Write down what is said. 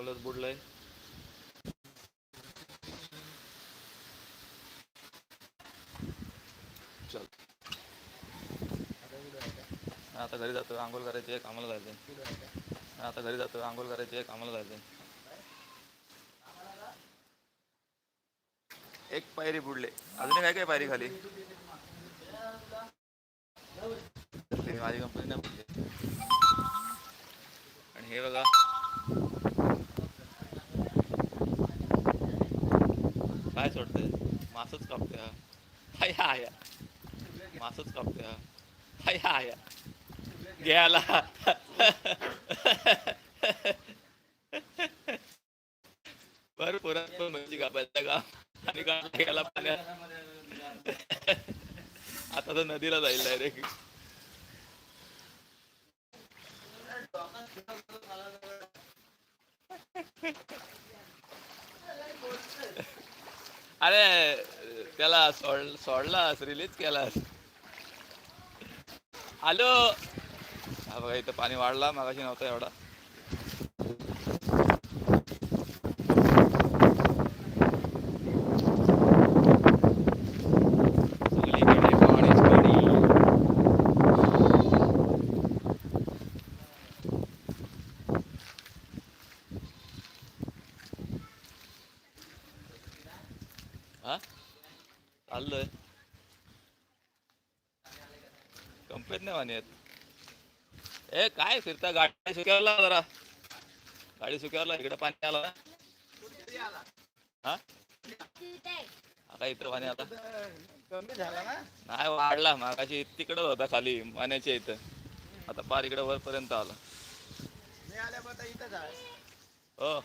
चांगलंच बुडलंय. चल. आता घरी जातो आंघोळ करायची आहे कामाला जायचंय. आता घरी जातो आंघोळ करायची आहे कामाला जायचंय. एक पायरी बुडले. अजून काय काय पायरी खाली? माझी कंपनी नाही बुडली. आणि हे बघा. काय सोडते मासच कापते हा. हाय हाय मासच कापते हा. हाय हाय घ्यायला. पुरात पण म्हणजे कापायचं का आणि का गेला पाण्यात आता तर नदीला जाईल डायरेक्ट अरे त्याला सोड सोडलास रिलीज केलास. हॅलो? हा बघा इथं पाणी वाढला मागाशी नव्हता एवढा. हा चाललोय कंपेत नाही पाणी येत ए काय फिरता? गाडी सुक्यावला जरा. गाडी सुक्यावला इकडे पाणी आलं हा? आता इथं पाणी आता कमी झाला ना. नाही वाढला. मागाशी तिकडं होता खाली पाण्याच्या इथं. आता पार इकडे वरपर्यंत आला. मी हो.